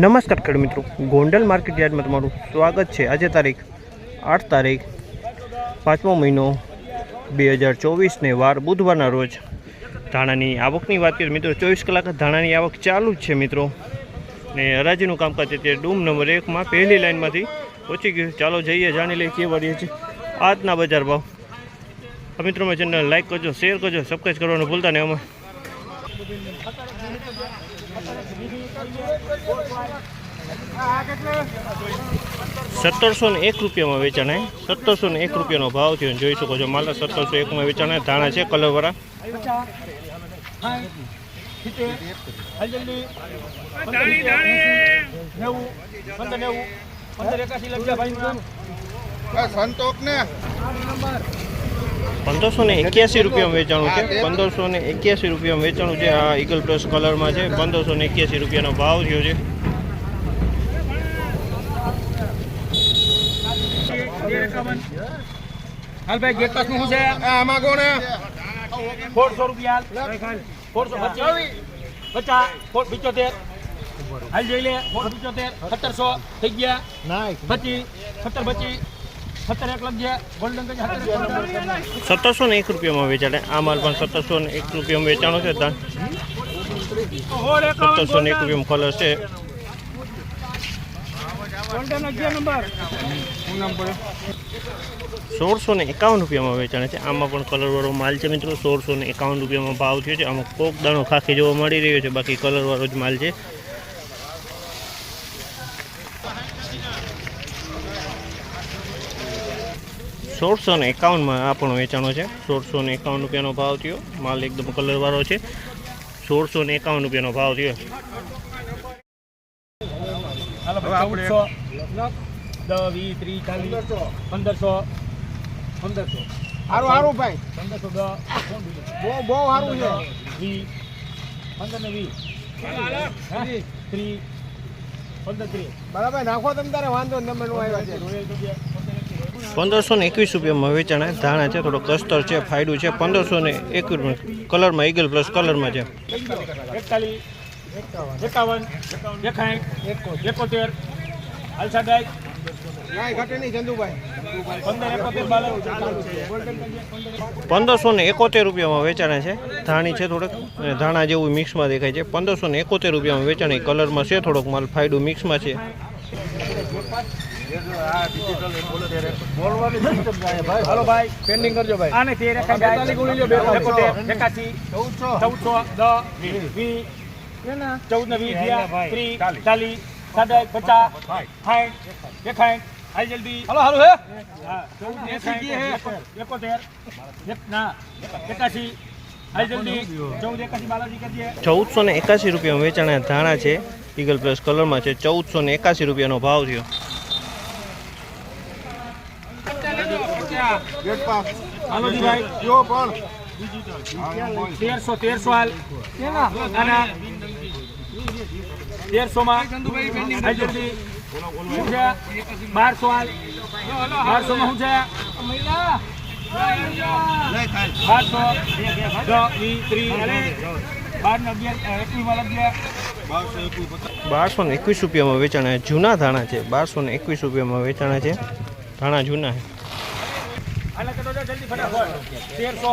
નમસ્કાર ખેડૂત મિત્રો, ગોંડલ માર્કેટ યાર્ડમાં તમારું સ્વાગત છે. આજે તારીખ આઠ તારીખ પાંચમો મહિનો બે હજાર ચોવીસને વાર બુધવારના રોજ ધાણાની આવકની વાત કરીએ મિત્રો, ચોવીસ કલાક ધાણાની આવક ચાલુ જ છે મિત્રો. ને હરાજીનું કામકાજ અત્યારે ડૂમ નંબર એકમાં પહેલી લાઇનમાંથી પહોંચી ગયું ચાલો જઈએ, જાણી લઈએ કે વાળીએ છીએ આજના બજાર ભાવ. મિત્રો મેં ચેનલ લાઈક કરજો શેર કરજો સબસ્ક્રાઈબ કરવાનું ભૂલતા નહીં અમે સત્તરસો ને એક રૂપિયામાં વેચાણ. સત્તરસો ને એક રૂપિયાનો ભાવ થયો. જોઈ શકો છો માલ સત્તરસો એકમાં વેચાણ. ધાણા છે કલરવાળા સંતોક ને પંદરસો ને એક્યાસી રૂપિયામાં વેચાણું છે. પંદરસો ને એક્યાસી રૂપિયામાં વેચાણું છે. આ ઈગલ પ્લસ કલરમાં છે. પંદરસો ને એક્યાસી રૂપિયાનો ભાવ થયો છે. હાલ ગેટ પાસ શું છે? આમાં કોને સોળસો રૂપિયા ફોરસો પચાસ. પિચોતેર. હાલ જોઈ લે. સોળ પિચોતેર સત્તરસો થઈ ગયા. પચીસ સત્તર પચીસ. સત્તરસો ને એક રૂપિયામાં વેચાણે આ માલ પણ સત્તરસો ને એક રૂપિયામાં વેચાણો છે ત્યાં. સત્તરસો ને એક રૂપિયામાં કલર છે. ગોલ્ડન સોળસો ને એકાવન રૂપિયામાં વેચાણ છે. આમાં પણ કલરવાળો માલ છે મિત્રો. સોળસો ને એકાવન રૂપિયામાં ભાવ થયો છે. આમાં કોક દાણો ખાખી જોવા મળી રહ્યો છે. બાકી કલરવાળો જ માલ છે. સોળસો ને એકાવનમાં આ પણ વેચાણો છે. સોળસો ને એકાવન રૂપિયાનો ભાવ થયો. માલ એકદમ કલરવાળો છે. સોળસો ને એકાવન રૂપિયાનો ભાવ થયો. ચૌદસો. દસ વીસ ત્રીસ ચાલીસ પંદરસો. પંદરસો. હારું હારું ભાઈ. પંદરસો દસ. બહુ બહુ હારું છે. વીસ. પંદર ને વીસ. ત્રીસ ત્રીસ પંદર ત્રીસ. બરાબર નાખો તમે તારે વાંધો ને તમે આવ્યા છે. રોયલ પંદરસો ને એકવીસ રૂપિયામાં વેચાણ ધાણા છે થોડો કસ્તર છે ફાયડું છે પંદરસો ને એકવીસ કલરમાં ઈગલ પ્લસ કલરમાં છે. એકતાલીસ એકાવન એકોતેર અલસાડાઈ નાય ઘટે નહીં ચંદુભાઈ પંદર એકોતેર બાલક પંદરસો ને એકોતેર રૂપિયામાં વેચાણે છે. ધાણી છે થોડોક અને ધાણા જેવું મિક્સમાં દેખાય છે. પંદરસો ને એકોતેર રૂપિયામાં વેચાણે. કલરમાં છે થોડોક માલ ફાયડું મિક્સમાં છે. હાલો ભાઈ પેન્ડિંગ કરજો ભાઈ. આને લ્યો ને વીસ થયા ત્રીસ ચાલીસ. સાડા પચાસ સાઠ એકાઠ હાલ જલ્દી. હાલો હાલો હે? હા એકોતેર એક ના કરજે ચૌદસો ને એકાસી રૂપિયામાં વેચાણ ધાણા છે. ઈગલ પ્લસ કલરમાં છે. ચૌદસો ને એકાસી રૂપિયાનો ભાવ થયો. ગેટ પાસ હાલો જી ભાઈ. જો પણ. તેરસો તેરસો હાલ. આના તેરસો માં હાલ જલ્દી શું છે? બારસો હાલ શું છે? બારસો. વીસ ત્રીસ બાર ને અગિયાર એકવીસમાં બારસો ને એકવીસ રૂપિયામાં વેચાણે જૂના ધાણા છે. બારસો ને એકવીસ રૂપિયામાં વેચાણા છે. ધાણા જૂના છે. તેરસો.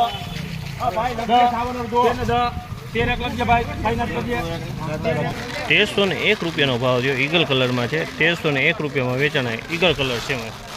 તેરસો ને એક રૂપિયાનો ભાવ થયો ઈગલ કલરમાં છે. તેરસો ને એક રૂપિયામાં વેચાણ ઈગલ કલર છે એમાં.